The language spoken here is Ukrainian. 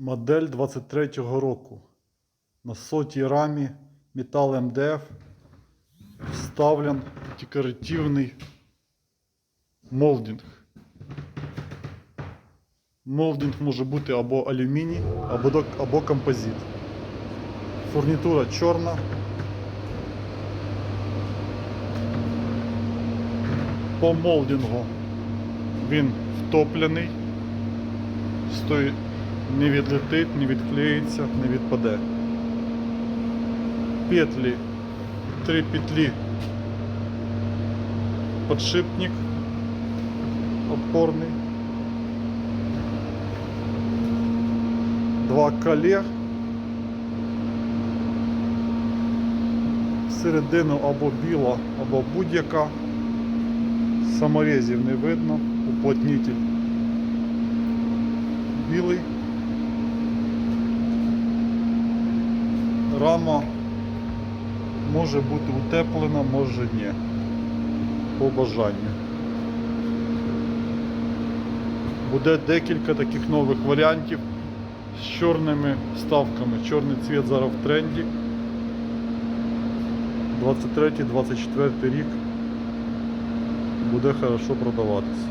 Модель 23-го року. На сотій рамі метал МДФ вставлен декоративний молдинг. Молдинг може бути або алюміній, або, або композит. Фурнітура чорна. По молдингу він втоплений. Стой не відлетить, не відклеїться, не відпаде. Петлі, три петлі, подшипник опорний, два коле, всередину або біла, або будь-яка, саморезів не видно, уплотнитель. Білий. Рама може бути утеплена, може ні. По бажанню. Буде декілька таких нових варіантів з чорними вставками. Чорний цвіт зараз в тренді. 23-24 рік буде хорошо продаватися.